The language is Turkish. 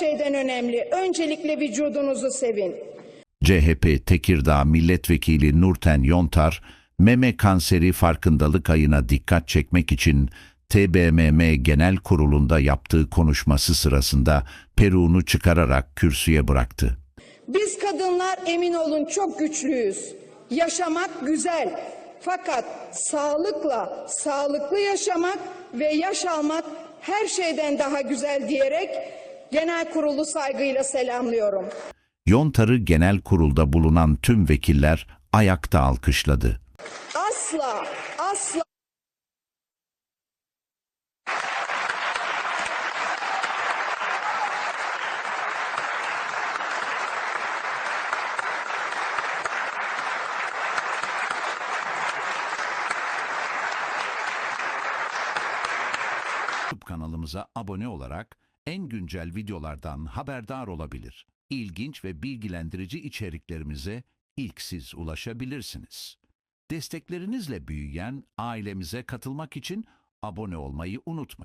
şeyden önemli. Öncelikle vücudunuzu sevin. CHP Tekirdağ Milletvekili Nurten Yontar, meme kanseri farkındalık ayına dikkat çekmek için TBMM Genel Kurulu'nda yaptığı konuşması sırasında peruğunu çıkararak kürsüye bıraktı. Biz kadınlar emin olun çok güçlüyüz. Yaşamak güzel. Fakat sağlıkla, sağlıklı yaşamak ve yaş almak her şeyden daha güzel diyerek genel kurulu saygıyla selamlıyorum. Yontar'ı genel kurulda bulunan tüm vekiller ayakta alkışladı. Asla, asla YouTube kanalımıza abone olarak en güncel videolardan haberdar olabilir. İlginç ve bilgilendirici içeriklerimize ilk siz ulaşabilirsiniz. Desteklerinizle büyüyen ailemize katılmak için abone olmayı unutmayın.